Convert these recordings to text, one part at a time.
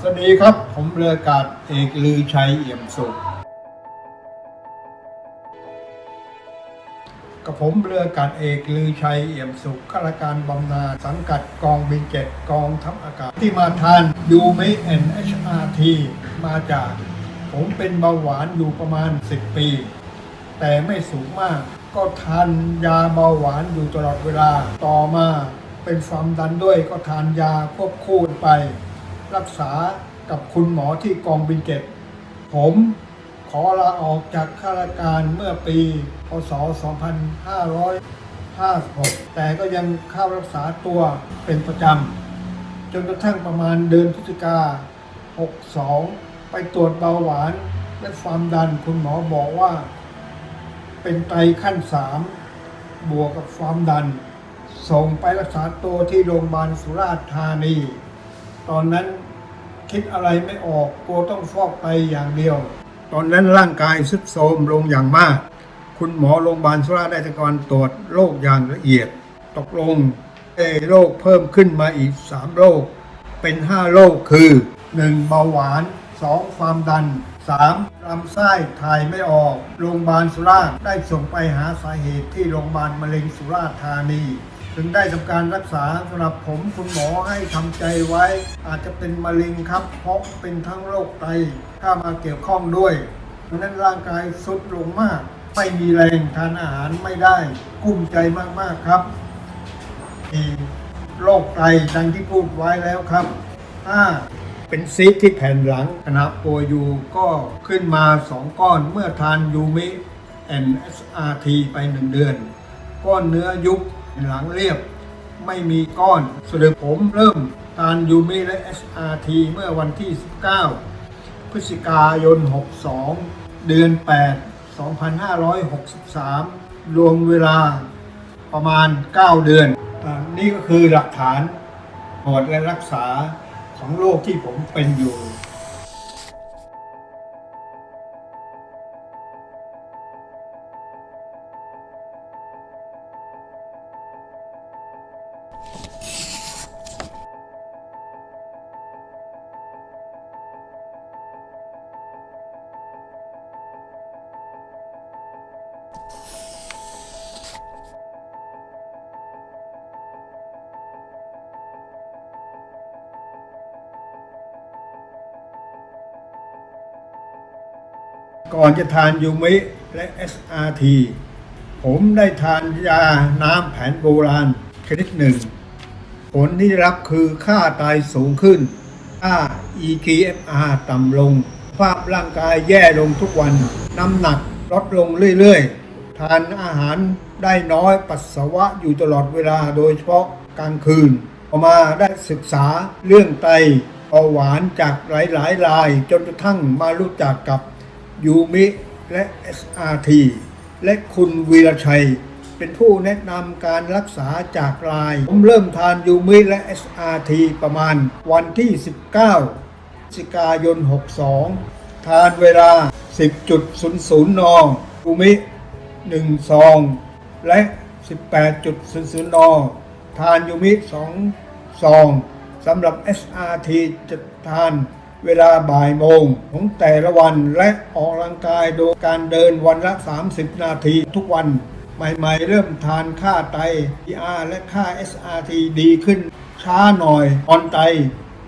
สวัสดีครับ ผมเรือกาศเอกลือชัยเอี่ยมสุข กับผมเรือกาศเอกลือชัยเอี่ยมสุขข้าราชการบำนาญสังกัดกองบินเจ็ดกองทัพอากาศที่มาทานยูเมเอ็นเอชอาร์ทีมาจาก ผมเป็นเบาหวานอยู่ประมาณ 10 ปี แต่ไม่สูงมาก ก็ทานยาเบาหวานอยู่ตลอดเวลาต่อมา เป็นความดันด้วยก็ทานยาควบคู่ไป รักษากับคุณหมอที่กองบินเจ็ดผมขอลาออกจากข้าราชการเมื่อปี พศ 2556 แต่ก็ยังเข้ารักษาตัวเป็นประจำ จนกระทั่งประมาณเดือนพฤศจิกา 62 ไปตรวจเบาหวานและความดันคุณหมอบอกว่า เป็นไตขั้น 3 บวกกับความดัน ส่งไปรักษาตัวที่โรงพยาบาลสุราษฎร์ธานี ตอนนั้นคิดอะไรไม่ออกกลัวต้องฟอกไตอย่างเดียว ตอนนั้นร่างกายสุดโทรมลงอย่างมาก คุณหมอโรงพยาบาลสุราษฎร์ได้ทำการตรวจโรคอย่างละเอียด ตกลงเอโรคเพิ่มขึ้นมาอีก 3 โรค เป็น 5 โรคคือ 1. เบาหวาน 2. ความดัน 3. ลำไส้ถ่ายไม่ออก โรงพยาบาลสุราษฎร์ได้ส่งไปหาสาเหตุที่โรงพยาบาลมะเร็งสุราษฎร์ธานี ถึงได้ทำการรักษาสำหรับผมคุณหมอให้ทำใจไว้ อาจจะเป็นมะเร็งครับ เพราะเป็นทั้งโรคไตเข้ามาเกี่ยวข้องด้วยดังนั้นร่างกายสุดลงมาก ไม่มีแรงทานอาหารไม่ได้กุ้มใจมากๆครับมีโรคไตดังที่พูดไว้แล้วครับ 5. เป็นซีสที่แผ่นหลังขณะป่วยอยู่ก็ขึ้นมา2ก้อนเมื่อทานยูมิ NSRT ไป1เดือน ก้อนเนื้อยุบ หลังเรียบ ไม่มีก้อนสรุปผมเริ่มทานยูมิและ SRT เมื่อวันที่ 19 พฤศจิกายน 62 เดือน 8 2563 รวมเวลาประมาณ 9 เดือนอนี่ก็คือหลักฐานตรวจและรักษาของโรคที่ผมเป็นอยู่ ก่อนจะทานยูมิและ SRT ผมได้ทานยาน้ำแผนโบราณชนิดหนึ่ง ผลที่ได้รับคือค่าไตสูงขึ้น ค่า EGFR ต่ำลง ภาพร่างกายแย่ลงทุกวัน น้ำหนักลดลงเรื่อยๆ ทานอาหารได้น้อยปัสสาวะอยู่ตลอดเวลาโดยเฉพาะกลางคืนต่อมาได้ศึกษาเรื่องไตเบาหวานจากหลายๆราย จนกระทั่งมารู้จักกับยูมิและ SRT และคุณวีรชัย เป็นผู้แนะนำการรักษาจากลาย ผมเริ่มทานยูมิและ SRT ประมาณวันที่ 19พฤศจิกายน 62 ทานเวลา 10.00 นยูมิ 1 ซอง และ 18.00 น ทานยูมิ 2 ซองสำหรับ SRT จะทานเวลาบ่ายโมงของแต่ละวันและออกกำลังกายโดยการเดินวันละ 30 นาทีทุกวัน ใหม่ๆ เริ่มทานค่าไต PR และค่า SRT ดีขึ้น ช้าหน่อยออนไต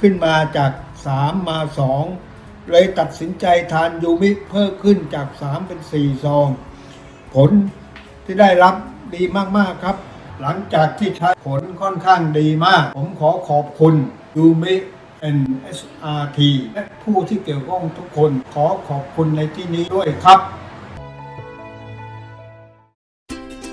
ขึ้นมาจาก 3 มา 2 เลยตัดสินใจทานยูมิเพิ่มขึ้นจาก 3 เป็น 4 ซอง ผลที่ได้รับดีมากๆครับ หลังจากที่ใช้ผลค่อนข้างดีมาก ผมขอขอบคุณยูมิ NSRT และผู้ที่เกี่ยวข้องทุกคนขอขอบคุณในที่นี้ด้วยครับ